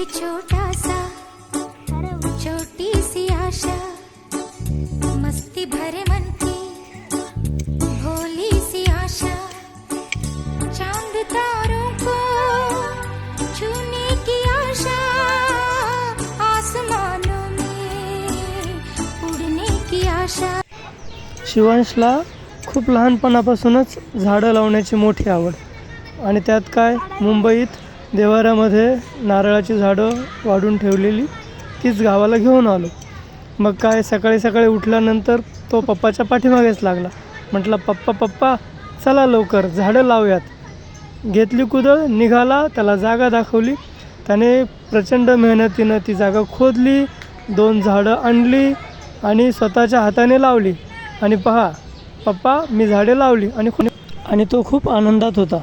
है छोटा सा छोटी सी आशा. मस्ती भरे मन की भोली सी आशा. चांद तारों को छूने की आशा आसमानों में उड़ने की आशा. शिवांशला खूप लहानपणापासूनच झाडं लावण्याची मोठी आवड. आणि त्यात काय? मुंबईत देवाऱ्यामध्ये नारळाची झाडं वाढून ठेवलेली तीच गावाला घेऊन आलो. मग काय सकाळी सकाळी उठल्यानंतर तो पप्पाच्या पाठीमागेच लागला. म्हटलं पप्पा पप्पा चला लवकर झाडं लावूयात. घेतली कुदळ निघाला त्याला जागा दाखवली. त्याने प्रचंड मेहनतीनं ती जागा खोदली दोन झाडं आणली आणि स्वतःच्या हाताने लावली. आणि पहा पप्पा मी झाडे लावली आणि आणि तो खूप आनंदात होता.